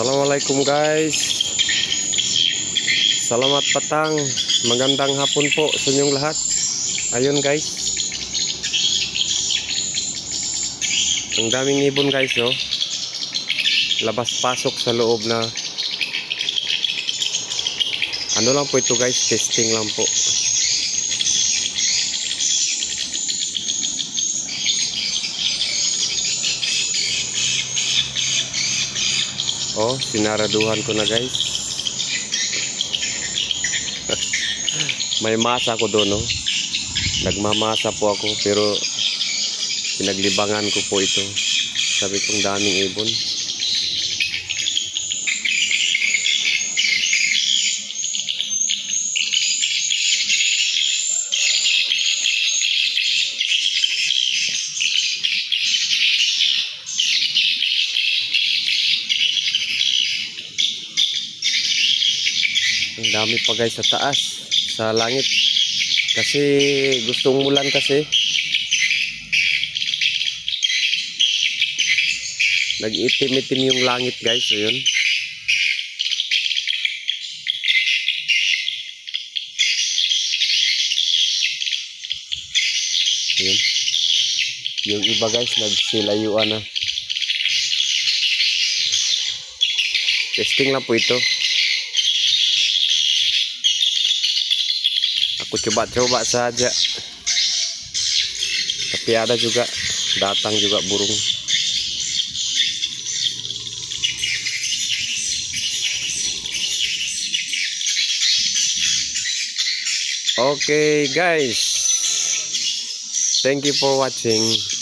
Assalamualaikum guys. Salamat patang. Magandang hapon po sa inyong lahat. Ayun guys. Ang daming ibon guys oh. Labas pasok sa loob na Ano lang po ito guys? Testing lang po Oh, sinaraduhan ko na guys. May masa ko doon, no? Nagmamasa po ako, pero pinaglibangan ko po ito. Sabi kong daming ibon. Ang dami pa guys sa taas, sa langit. Kasi gustong mulan kasi. Nag-itim-itim yung langit guys, ayun. Ayun. Yung iba guys, nagsilayuan na. Testing lang po ito. Aku coba-coba saja. Tapi ada juga datang juga burung. Okay guys. Thank you for watching.